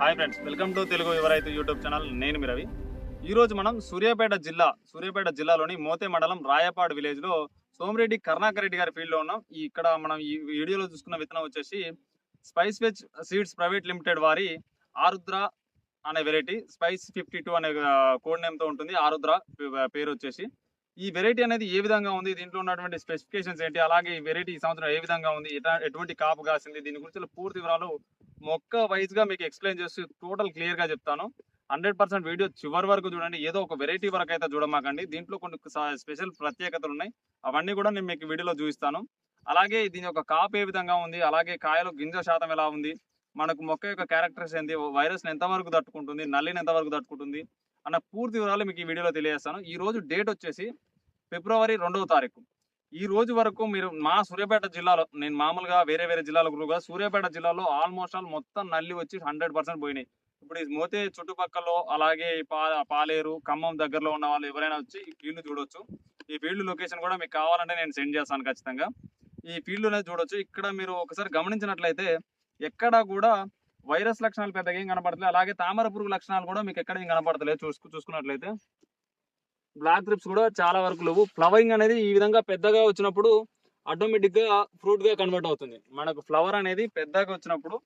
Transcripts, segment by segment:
Hi friends welcome to Telugu ఎవరైతే YouTube channel నేను మీ రవి. ఈ రోజు మనం సూర్యాపేట జిల్లా సూర్యాపేట జిల్లాలోని మోతే మండలం రాయపాడు విలేజ్లో సోమిరెడ్డి కర్ణాకర్ రెడ్డి గారి ఫీల్డ్లో ఉన్నాం. ఈ ఇక్కడ మనం ఈ వీడియోలో చూసుకున్న విత్తనం వచ్చేసి spice veg seeds private limited వారి ఆరుద్ర అనే వెరైటీ స్పైస్ ఫిఫ్టీ టూ అనే కోడ్ నేమ్తో ఉంటుంది. ఆరుద్ర పేరు వచ్చేసి. ఈ వెరైటీ అనేది ఏ విధంగా ఉంది? దీంట్లో ఉన్నటువంటి స్పెసిఫికేషన్స్ ఏంటి? అలాగే ఈ వెరైటీ ఈ సంవత్సరం ఏ విధంగా ఉంది? ఎటువంటి కాపు కాసింది? దీని గురించి పూర్తి వివరాలు మొక్క వైజ్గా మీకు ఎక్స్ప్లెయిన్ చేసి టోటల్ క్లియర్గా చెప్తాను. హండ్రెడ్ పర్సెంట్ వీడియో చివరి వరకు చూడండి. ఏదో ఒక వెరైటీ వరకు అయితే చూడమాకండి. దీంట్లో కొన్ని స్పెషల్ ప్రత్యేకతలు ఉన్నాయి. అవన్నీ కూడా నేను మీకు వీడియోలో చూపిస్తాను. అలాగే దీని యొక్క కాపు ఏ విధంగా ఉంది? అలాగే కాయలో గింజ శాతం ఎలా ఉంది? మనకు మొక్క యొక్క క్యారెక్టర్స్ ఏంటి? వైరస్ ఎంతవరకు తట్టుకుంటుంది? నల్లిని ఎంతవరకు తట్టుకుంటుంది? అన్న పూర్తి వివరాలు మీకు ఈ వీడియోలో తెలియజేస్తాను. ఈ రోజు డేట్ వచ్చేసి ఫిబ్రవరి రెండవ తారీఖు. ఈ రోజు వరకు మీరు మా సూర్యాపేట జిల్లాలో నేను మామూలుగా వేరే వేరే జిల్లాలకు కూడా సూర్యాపేట జిల్లాలో ఆల్మోస్ట్ ఆల్ మొత్తం నల్లి వచ్చి హండ్రెడ్ పర్సెంట్ పోయినాయి. ఇప్పుడు ఈ మోతే చుట్టుపక్కల అలాగే పాలేరు ఖమ్మం దగ్గరలో ఉన్న వాళ్ళు ఎవరైనా వచ్చి ఈ ఫీల్డ్ చూడొచ్చు. ఈ ఫీల్డ్ లొకేషన్ కూడా మీకు కావాలంటే నేను సెండ్ చేస్తాను ఖచ్చితంగా. ఈ ఫీల్డ్ అనేది చూడొచ్చు. ఇక్కడ మీరు ఒకసారి గమనించినట్లయితే ఎక్కడ కూడా వైరస్ లక్షణాలు పెద్దగా ఏం కనపడలేదు అలాగే తామర పురుగు లక్షణాలు కూడా మీకు ఎక్కడ ఏం కనపడతలేదు. చూసుకు చూసుకున్నట్లయితే బ్లాక్ గ్రిప్స్ కూడా చాలా వరకు లేవు. ఫ్లవరింగ్ అనేది ఈ విధంగా పెద్దగా వచ్చినప్పుడు ఆటోమేటిక్గా ఫ్రూట్గా కన్వర్ట్ అవుతుంది. మనకు ఫ్లవర్ అనేది పెద్దగా వచ్చినప్పుడు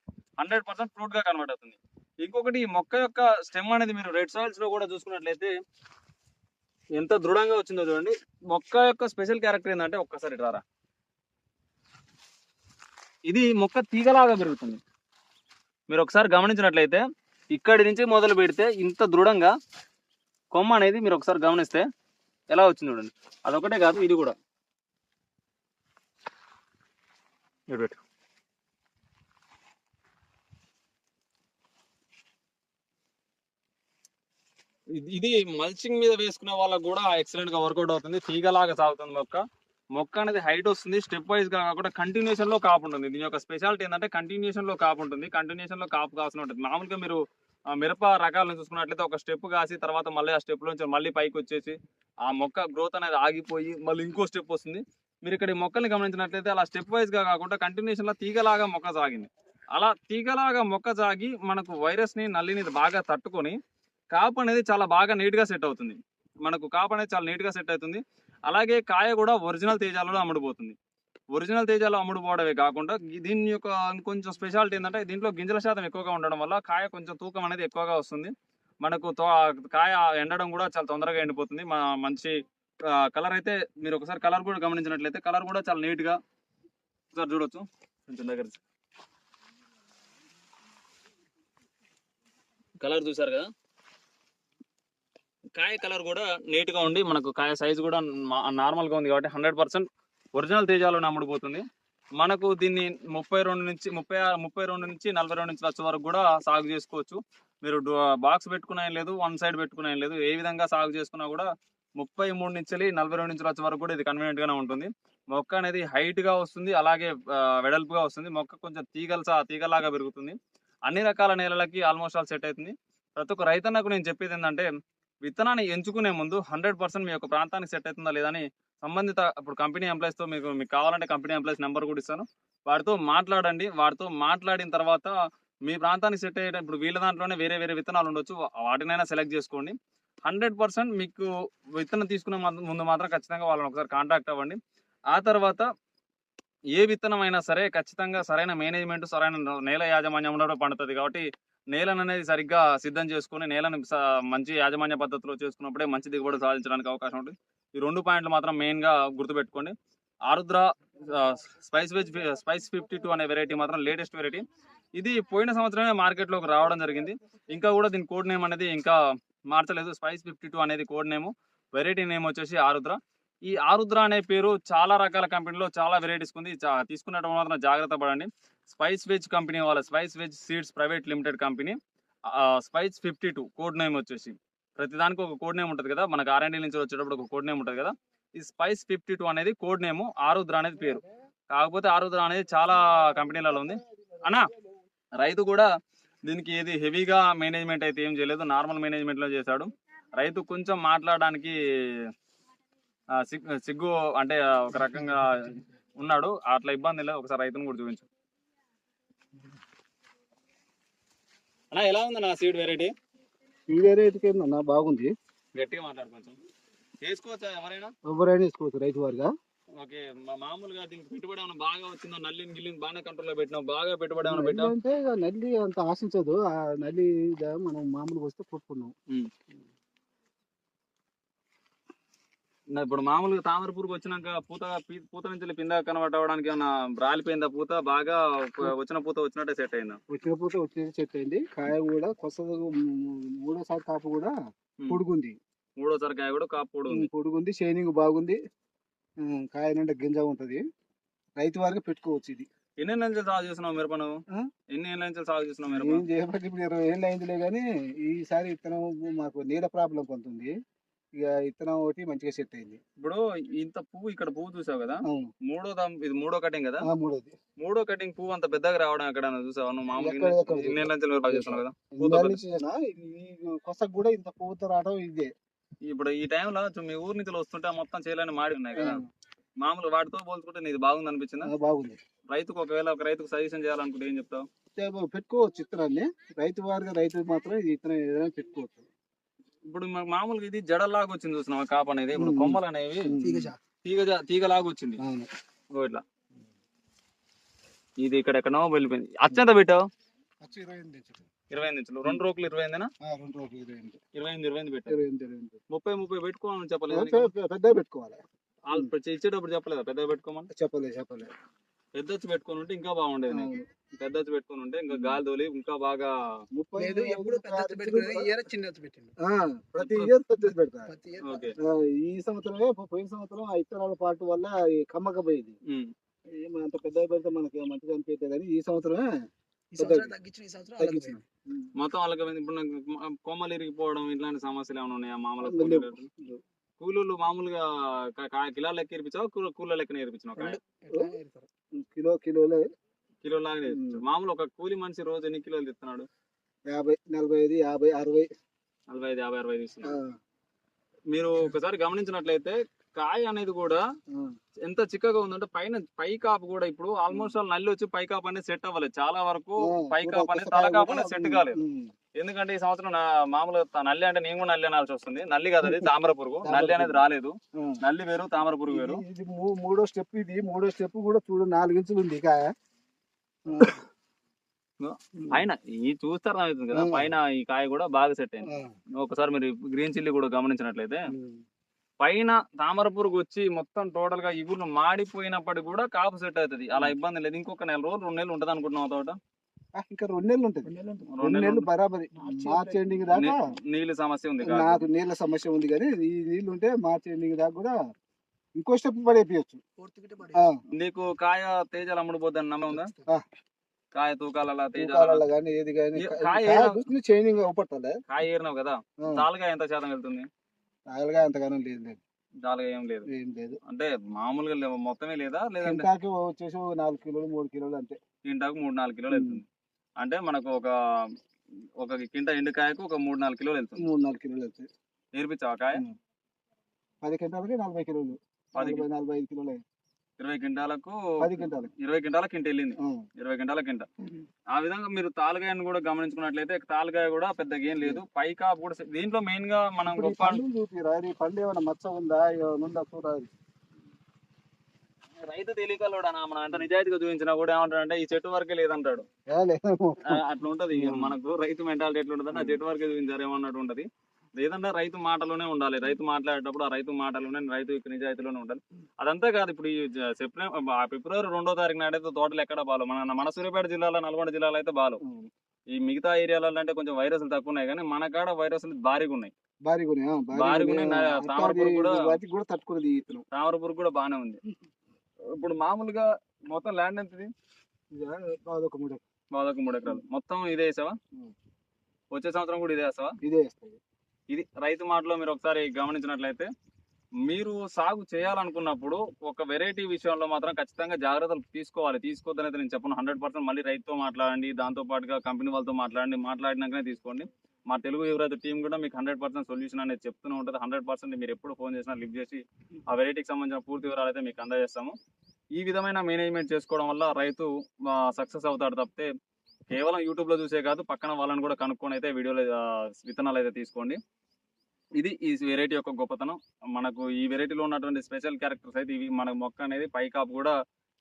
హండ్రెడ్ పర్సెంట్ ఫ్రూట్గా కన్వర్ట్ అవుతుంది. ఇంకొకటి ఈ మొక్క యొక్క స్టెమ్ అనేది మీరు రెడ్ సాయిల్స్లో కూడా చూసుకున్నట్లయితే ఎంత దృఢంగా వచ్చిందో చూడండి. మొక్క యొక్క స్పెషల్ క్యారెక్టర్ ఏంటంటే ఒక్కసారి రారా. ఇది మొక్క తీగలాగా పెరుగుతుంది. మీరు ఒకసారి గమనించినట్లయితే ఇక్కడి నుంచి మొదలు పెడితే ఇంత దృఢంగా కొమ్మ అనేది మీరు ఒకసారి గమనిస్తే ఎలా వచ్చింది చూడండి. అదొకటే కాదు ఇది కూడా. పెట్టు. ఇది- ఇది మల్చింగ్ మీద వేసుకునే వాళ్ళకి కూడా ఎక్సలెంట్గా వర్కౌట్ అవుతుంది. తీగలాగా సాగుతుంది మొక్క. మొక్క అనేది హైట్ వస్తుంది స్టెప్ వైజ్గా కాకుండా కంటిన్యూషన్లో కాపు ఉంటుంది. దీని యొక్క స్పెషాలిటీ ఏంటంటే కంటిన్యూషన్లో కాపు ఉంటుంది. కంటిన్యూషన్లో కాపు కావాల్సిన ఉంటుంది. మామూలుగా మీరు మిరప రకాలను చూసుకున్నట్లయితే ఒక స్టెప్ కాసి తర్వాత మళ్ళీ ఆ స్టెప్ నుంచి మళ్ళీ పైకి వచ్చేసి ఆ మొక్క గ్రోత్ అనేది ఆగిపోయి మళ్ళీ ఇంకో స్టెప్ వస్తుంది. మీరు ఇక్కడ ఈ మొక్కల్ని గమనించినట్లయితే అలా స్టెప్ వైజ్గా కాకుండా కంటిన్యూషన్లో తీగలాగా మొక్క సాగింది. అలా తీగలాగా మొక్క సాగి మనకు వైరస్ని నల్లిని బాగా తట్టుకొని కాపు అనేది చాలా బాగా నీట్గా సెట్ అవుతుంది. మనకు కాపు అనేది చాలా నీట్గా సెట్ అవుతుంది. అలాగే కాయ కూడా ఒరిజినల్ తేజాలలో అమ్ముడుపోతుంది. ఒరిజినల్ తేజాలో అమ్ముడుపోవడమే కాకుండా దీని యొక్క కొంచెం స్పెషాలిటీ ఏంటంటే దీంట్లో గింజల శాతం ఎక్కువగా ఉండడం వల్ల కాయ కొంచెం తూకం అనేది ఎక్కువగా వస్తుంది. మనకు తో- కాయ ఎండడం కూడా చాలా తొందరగా ఎండిపోతుంది. మా మంచి కలర్ అయితే మీరు ఒకసారి కలర్ కూడా గమనించినట్లయితే కలర్ కూడా చాలా నీట్గా ఒకసారి చూడొచ్చు. కొంచెం దగ్గర కలర్ చూసారు కదా? కాయ కలర్ కూడా నీట్గా ఉండి మనకు కాయ సైజ్ కూడా నార్మల్గా ఉంది కాబట్టి హండ్రెడ్ పర్సెంట్ ఒరిజినల్ తేజాలో నమ్ముడుపోతుంది మనకు దీన్ని ముప్పై రెండు నుంచి ముప్పై ముప్పై రెండు నుంచి నలభై రెండు నుంచి లక్షల వరకు కూడా సాగు చేసుకోవచ్చు. మీరు బాక్స్ పెట్టుకునే లేదు వన్ సైడ్ పెట్టుకునే లేదు. ఏ విధంగా సాగు చేసుకున్నా కూడా ముప్పై మూడు నుంచి నలభై రెండు నుంచి లక్షల వరకు కూడా ఇది కన్వీనియంట్ గానే ఉంటుంది. మొక్క అనేది హైట్గా వస్తుంది అలాగే వెడల్పుగా వస్తుంది. మొక్క కొంచెం తీగలు తీగలాగా పెరుగుతుంది. అన్ని రకాల నేలలకి ఆల్మోస్ట్ ఆల్ సెట్ అవుతుంది. ప్రతి ఒక్క రైతన్నకు నేను చెప్పేది ఏంటంటే విత్తనాన్ని ఎంచుకునే ముందు హండ్రెడ్ పర్సెంట్ మీ యొక్క ప్రాంతానికి సెట్ అవుతుందా లేదని సంబంధిత ఇప్పుడు కంపెనీ ఎంప్లాయీస్తో మీకు మీకు కావాలంటే కంపెనీ ఎంప్లాయీస్ నెంబర్ కూడా ఇస్తాను. వారితో మాట్లాడండి. వారితో మాట్లాడిన తర్వాత మీ ప్రాంతానికి సెట్ అయ్యే ఇప్పుడు వీళ్ళ దాంట్లోనే వేరే వేరే విత్తనాలు ఉండొచ్చు. వాటినైనా సెలెక్ట్ చేసుకోండి. హండ్రెడ్ పర్సెంట్ మీకు విత్తనం తీసుకునే ముందు మాత్రం ఖచ్చితంగా వాళ్ళని ఒకసారి కాంటాక్ట్ అవ్వండి. ఆ తర్వాత ఏ విత్తనం అయినా సరే ఖచ్చితంగా సరైన మేనేజ్మెంట్ సరైన నేల యాజమాన్యం ఉండడం పండుతుంది. కాబట్టి నేలను అనేది సరిగ్గా సిద్ధం చేసుకుని నేలను మంచి యాజమాన్య పద్ధతిలో చేసుకున్నప్పుడే మంచి దిగుబడి సాధించడానికి అవకాశం ఉంటుంది. ఈ రెండు పాయింట్లు మాత్రం మెయిన్గా గుర్తుపెట్టుకోండి. Arudra spice veg spice fifty two అనే వెరైటీ మాత్రం లేటెస్ట్ వెరైటీ ఇది పోయిన సంవత్సరమే మార్కెట్లోకి రావడం జరిగింది. ఇంకా కూడా దీని కోడ్ నేమ్ అనేది ఇంకా మార్చలేదు. స్పైస్ ఫిఫ్టీ టూ అనేది కోడ్ నేమ్ వెరైటీ నేమ్ వచ్చేసి ఆరుద్ర. ఈ ఆరుద్ర అనే పేరు చాలా రకాల కంపెనీలో చాలా వెరైటీస్ ఉంది చా- మాత్రం జాగ్రత్త పడండి. స్పైస్ వెజ్ కంపెనీ వాళ్ళ spice veg seeds private limited company spice fifty two code name వచ్చేసి. ప్రతిదానికి ఒక కోడ్ నేమ్ ఉంటుంది కదా? మనకు ఆర్ఎండి నుంచి వచ్చేటప్పుడు ఒక కోడ్ నేమ్ ఉంటుంది కదా? ఈ స్పైస్ ఫిఫ్టీ టూ అనేది కోడ్ నేమ్ ఆరుద్ర అనేది పేరు. కాకపోతే ఆరుద్ర అనేది చాలా కంపెనీలలో ఉంది. అన్నా రైతు కూడా దీనికి ఏది హెవీగా మేనేజ్మెంట్ అయితే ఏం చేయలేదు. నార్మల్ మేనేజ్మెంట్లో చేశాడు. రైతు కొంచెం మాట్లాడడానికి సిగ్- సిగ్గు అంటే ఒక రకంగా ఉన్నాడు. అట్లా ఇబ్బంది లేదు. ఒకసారి రైతును కూడా చూపించు. అన్నా ఎలా ఉంది నా సీడ్ వెరైటీ ఈ వెరైటీకి ఏందన్నా బాగుంది? గట్టిగా మాట్లాడు కొంచెం. వేసుకోవచ్చా ఎవరైనా? ఎవరైనా వేసుకోవచ్చు రైతు వారిగా ఓకే మా- మామూలుగా దీనికి పెట్టుబడి ఏమైనా బాగా వచ్చిందో? నల్లిని గిల్లిని బాగానే కంట్రోల్లో పెట్టినావు బాగా పెట్టుబడి ఏమైనా నల్లి అంటే నల్లి అంత ఆశించదు. ఆ నల్లి మనం మామూలుగా వస్తే కొట్టుకున్నాం నా ఇప్పుడు మామూలుగా తామర పురుగు వచ్చినాక పూత పూత నుంచి పింద కనబడడానికి ఏమన్నా రాలిపోయిందా పూత? బాగా వచ్చిన పూత వచ్చినట్టే సెట్ అయిందా? వచ్చిన పూట వచ్చేది చెట్టు అయింది. కాయ కూడా కొత్త మూడోసారి కాపు కూడా పొడుగుంది. మూడోసారి కాయ కూడా కాపు కూడా ఉంది పొడుగుంది షైనింగ్ బాగుంది. కాయ నిండా గింజ ఉంటది. రైతు వారిగా పెట్టుకోవచ్చు ఇది. ఎన్ని ఏళ్ళ నుంచి సాగు చేస్తున్నావు మిరప నువ్వు? ఎన్ని ఏళ్ళ నుంచి సాగు చేస్తున్నావు మిరప? ఇప్పుడు ఇరవై ఏళ్ళు అయిందిలే కానీ ఈసారి విత్తనం మాకు నీళ్ళ ప్రాబ్లం కొంత ఉంది. ఇక విత్తనం ఒకటి మంచిగా సెట్ అయింది. ఇప్పుడు ఇంత పువ్వు ఇక్కడ పువ్వు చూసావు కదా? మూడో దం- ఇది మూడో కటింగ్ కదా? మూడోది. మూడో కటింగ్ పువ్వు అంత పెద్దగా రావడం ఎక్కడ చూసావా? నువ్వు మామూలుగా కదా? కొసకు కూడా ఇంత పువ్వుతో రావడం ఇదే. ఇప్పుడు ఈ టైంలో మీ ఊరు నుంచి వస్తుంటే మొత్తం చేయాలని మాడి ఉన్నాయి కదా? మామూలు వాటితో పోల్చుకుంటే నీది బాగుంది అనిపించిందా? బాగుంది. రైతుకు ఒకవేళ ఒక రైతుకు సజెషన్ చేయాలనుకుంటే ఏం చెప్తావు? పెట్టుకోవచ్చు విత్తనాన్ని రైతు వారిగా రైతు మాత్రం విత్తనం ఏదైనా పెట్టుకోవచ్చు. ఇప్పుడు మా- మామూలుగా ఇది జడలాగా వచ్చింది చూసినావా కాపు అనేది? ఇప్పుడు. కొమ్మలు అనేవి తీగ తీగలాగా వచ్చింది ఇట్లా. ఇది ఇక్కడ ఎక్కడో వెళ్ళిపోయింది. అత్యంత పెట్టావు? ఇరవై ఎనిమిది ఇంచులు. రెండు రోకులు ఇరవై ఎనిమిదినా? రెండు రోజులు ఇరవై ఎనిమిది. ఇరవై ఎనిమిది ఇరవై ముప్పై ముప్పై పెట్టుకోమని చెప్పలేదు పెద్ద- పెట్టుకోవాలి. వాళ్ళు ఇచ్చేటప్పుడు చెప్పలేదా? పెద్ద పెట్టుకోమని? చెప్పలే చెప్పలే పెద్ద వచ్చి పెట్టుకొని ఉంటే ఇంకా బాగుండేది నీకు. అవును. పెద్ద పెట్టుకొని ఉంటే ఇంకా గాలి తోలి ఇంకా బాగా ముప్పై లేదు ఎప్పుడు పెద్ద పెట్టుకునేది ఇయర్ చిన్న పెట్టిండు. ఆ, ప్రతి ఇయర్ పెద్దది పెడతా. ప్రతి year ఓకే. ఆ, ఈ సంవత్సరమే పోయిన సంవత్సరం ఆ ఇత్తనాల పాటు వల్ల ఈ కమ్మకపోయింది అంత పెద్దగా పెడితే మనకి మంచిగా అనిపించదు కానీ ఈ సంవత్సరమే అలాగే. మొత్తం వాళ్ళకి ఇప్పుడు నాకు కొమ్మలు ఇరిగిపోవడం ఇట్లాంటి సమస్యలు ఏమైనా ఉన్నాయా? మామూలుగా. కూలీలు? మామూలుగా కిలోల లెక్క ఇరిపించావు? కూల- కూల లెక్క కిలో కిలోలే. కిలో లాగా మామూలు ఒక కూలి మనిషి రోజు ఎన్ని కిలోలు తెస్తున్నాడు యాభై నలభై ఐదు యాభై అరవై. నలభై ఐదు యాభై అరవై మీరు ఒకసారి గమనించినట్లయితే కాయ అనేది కూడా ఎంత చిక్కగా ఉందంటే పైన పై కాపు కూడా ఇప్పుడు ఆల్మోస్ట్ ఆల్ నల్లి వచ్చి పై కాపు అనేది సెట్ అవ్వలేదు. చాలా వరకు పై కాపు అనేది తల కాపు అనేది సెట్ కాలేదు. ఎందుకంటే ఈ సంవత్సరం నా మామూలుగా త- నల్లి అంటే నేను కూడా నల్లి అనాల్సి వస్తుంది. నల్లి కాదు అది తామర పురుగు. నల్లి అనేది. రాలేదు. నల్లి వేరు తామర పురుగు వేరు. ఇది- మూ- మూడో స్టెప్ ఇది. మూడో స్టెప్ కూడా చూడు నాలుగు ఇంచులు ఉంది కాయ. ఆ, పైన ఈ చూస్తారు అవుతుంది కదా. పైన ఈ కాయ కూడా బాగా సెట్ అయింది. ఒకసారి మీరు గ్రీన్ చిల్లీ కూడా గమనించినట్లయితే. పైన తామర పురుగు వచ్చి మొత్తం టోటల్గా ఇగురు మాడిపోయినప్పటికి కూడా కాపు సెట్ అవుతుంది. అలా ఇబ్బంది లేదు. ఇంకొక నెల రోజులు రెండు నెలలు ఉంటది అనుకుంటున్నావు తోట? ఇంకా రెండు నెలలు ఉంటుంది. రెండు నెలలు బరాబరి. మార్చి ఎండింగ్ దాకా నీళ్ళ సమస్య ఉంది. నాకు నీళ్ళ సమస్య ఉంది కానీ ఈ నీళ్ళు ఉంటే మార్చి ఎండింగ్ దాకా కూడా ఇంకో స్టెప్ పడేపించచ్చు పూర్తి గిట్ట పడి. నీకు కాయ తేజాలు అమ్ముడుపోద్దని నమ్మ ఉందా. కాయ తూకాల తేజాల తూకాలలో కానీ ఏది కానీ ఏ- కాయ చైనింగ్ అవపట్టాలి కాయ ఏరినావు కదా తాలుగా ఎంత శాతం వెళ్తుంది? నాలుగా అంతగానం లేదు లేదు. తాలుగా ఏం లేదు. ఏం లేదు. అంటే మామూలుగా మొత్తమే లేదా లేదంటే వచ్చేసి నాలుగు కిలోలు మూడు కిలోలు అంతే. కింటాకు మూడు నాలుగు కిలోలు వెళ్తుంది. అంటే మనకు ఒక ఒక కింట ఎండుకాయకు ఒక మూడు నాలుగు కిలోలు వెళ్తుంది. మూడు నాలుగు కిలోలు అంతే నేర్పించావా కాయ? పది క్వింటాలకి నలభై కిలోలు. పది నలభై ఐదు కిలోలు. ఇరవై క్వింటాలకు పది క్వింటాలకి. ఇరవై క్వింటాల కింట వెళ్ళింది. ఇరవై క్వింటాల కింట. ఆ విధంగా మీరు తాలుగాయను కూడా గమనించుకున్నట్లయితే తాలుగాయ కూడా పెద్దగా ఏం లేదు. పై కాపు కూడా దీంట్లో మెయిన్గా మనం గొప్ప పండు ఏమైనా మచ్చ ఉందా? ఉందా చూడాలి రైతు తెలియకలోడా మనం అంటే నిజాయితీగా చూపించినా కూడా ఏమంటాడంటే ఈ చెట్టు వరకే లేదంటాడు. అట్లా ఉంటది. మనకు రైతు మెంటాలిటీ ఎట్లా ఉంటుంది ఆ చెట్టు వరకే చూపించారు ఏమన్నట్టు ఉంటది. లేదంటే రైతు మాటలోనే ఉండాలి. రైతు మాట్లాడేటప్పుడు ఆ రైతు మాటలోనే రైతు నిజాయితీలోనే ఉండాలి. అదంతా కాదు ఇప్పుడు ఈ సెప్టెంబర్ ఫిబ్రవరి రెండో తారీఖు నాడైతే తోటలు ఎక్కడ బాలు? మన మన సూర్యాపేట జిల్లాలో నల్గొండ జిల్లాలో అయితే బాలు. ఈ మిగతా ఏరియాలలో అంటే కొంచెం వైరస్లు తక్కువ ఉన్నాయి కానీ మన కాడ వైరస్లు భారీగా ఉన్నాయి. భారీగా ఉన్నాయి, ఆ, భారీగా భారీగా ఉన్నాయి. ఉన్నాయి, ఆ, తామర అది పురుగు కూడా- వాటికి కూడా తట్టుకున్నది ఈ ఇతను తామర పురుగు కూడా బాగానే ఉంది. ఇప్పుడు మామూలుగా మొత్తం ల్యాండ్ ఎంతది? అదొక మూడు బాదొక మూడు ఎకరాలు. మొత్తం ఇదే వేసావా. వచ్చే సంవత్సరం కూడా ఇదే వేసావా ఇదే వేస్తాయి ఇది రైతు మాటలో మీరు ఒకసారి గమనించినట్లయితే మీరు సాగు చేయాలనుకున్నప్పుడు ఒక వెరైటీ విషయంలో మాత్రం ఖచ్చితంగా జాగ్రత్తలు తీసుకోవాలి. తీసుకోవద్దనైతే నేను చెప్పను. హండ్రెడ్ పర్సెంట్ మళ్ళీ రైతుతో మాట్లాడండి దాంతో పాటుగా కంపెనీ వాళ్ళతో మాట్లాడండి మాట్లాడినాకనే తీసుకోండి. మా తెలుగు యువరాజు టీం కూడా మీకు హండ్రెడ్ పర్సెంట్ సొల్యూషన్ అనేది చెప్తూనే ఉంటుంది. హండ్రెడ్ పర్సెంట్ మీరు ఎప్పుడు ఫోన్ చేసినా లిఫ్ట్ చేసి ఆ వెరైటీకి సంబంధించిన పూర్తి వివరాలు అయితే మీకు అందజేస్తాము. ఈ విధమైన మేనేజ్మెంట్ చేసుకోవడం వల్ల రైతు సక్సెస్ అవుతాడు తప్పితే కేవలం యూట్యూబ్లో చూసే కాదు పక్కన వాళ్ళని కూడా కనుక్కొని అయితే వీడియోలు విత్తనాలు అయితే తీసుకోండి. ఇది ఈ వెరైటీ యొక్క గొప్పతనం. మనకు ఈ వెరైటీలో ఉన్నటువంటి స్పెషల్ క్యారెక్టర్స్ అయితే ఇవి మన మొక్క అనేది పైకాపు కూడా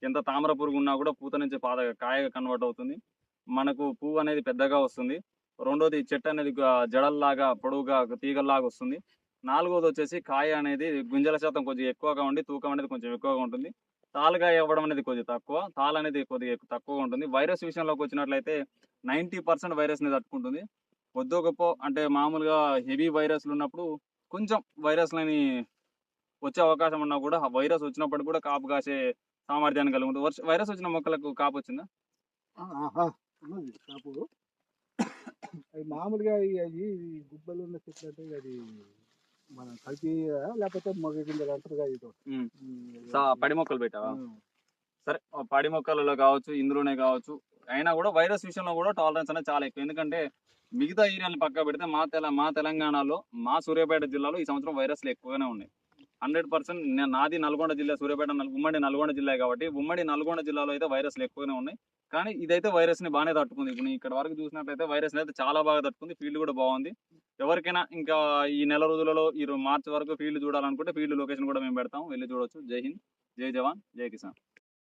ఎంత తామర పురుగు ఉన్నా కూడా పూత నుంచి పాద కాయగా కన్వర్ట్ అవుతుంది. మనకు పువ్వు అనేది పెద్దగా వస్తుంది. రెండోది చెట్టు అనేది జడల్లాగా పొడవుగా తీగల్లాగా వస్తుంది. నాలుగోది వచ్చేసి కాయ అనేది గుంజల శాతం కొంచెం ఎక్కువగా ఉండి తూకం అనేది కొంచెం ఎక్కువగా ఉంటుంది. తాలుగాయ ఇవ్వడం అనేది కొద్దిగా తక్కువ తాలు అనేది కొద్దిగా తక్కువగా ఉంటుంది. వైరస్ విషయంలోకి వచ్చినట్లయితే నైంటీ పర్సెంట్ వైరస్ని తట్టుకుంటుంది. కొద్దో గొప్ప అంటే మామూలుగా హెవీ వైరస్లు ఉన్నప్పుడు కొంచెం వైరస్లని వచ్చే అవకాశం ఉన్నా కూడా వైరస్ వచ్చినప్పుడు కూడా కాపు కాసే సామర్థ్యాన్ని కలిగి ఉంటుంది. వైరస్ వచ్చిన మొక్కలకు కాపు వచ్చిందా? కాపు. అవి మామూలుగా అవి గుబ్బలు ఉన్న చెట్లు అంటే అది మన కలిపి లేకపోతే మగ గింజలు ఇది. పడి మొక్కలు పెట్టావా. సరే పడి మొక్కలలో కావచ్చు ఇందులోనే కావచ్చు అయినా కూడా వైరస్ విషయంలో కూడా టాలరెన్స్ అనేది చాలా ఎక్కువ. ఎందుకంటే మిగతా ఏరియాలను పక్క పెడితే మా తెల మా తెలంగాణలో మా సూర్యాపేట జిల్లాలో ఈ సంవత్సరం వైరస్లు ఎక్కువగానే ఉన్నాయి. హండ్రెడ్ పర్సెంట్ నాది నల్గొండ జిల్లా సూర్యాపేట నల్- ఉమ్మడి నల్గొండ జిల్లా కాబట్టి ఉమ్మడి నల్గొండ జిల్లాలో అయితే వైరస్లు ఎక్కువనే ఉన్నాయి. కానీ ఇదైతే వైరస్ని బాగానే తట్టుకుంది. ఇప్పుడు ఇక్కడ వరకు చూసినట్లయితే వైరస్ అయితే చాలా బాగా తట్టుకుంది. ఫీల్డ్ కూడా బాగుంది. ఎవరికైనా ఇంకా ఈ నెల రోజులలో ఈ మార్చి వరకు ఫీల్డ్ చూడాలనుకుంటే ఫీల్డ్ లొకేషన్ కూడా మేము పెడతాం. వెళ్ళి చూడొచ్చు. జై హింద్. జై జవాన్. జై కిసాన్.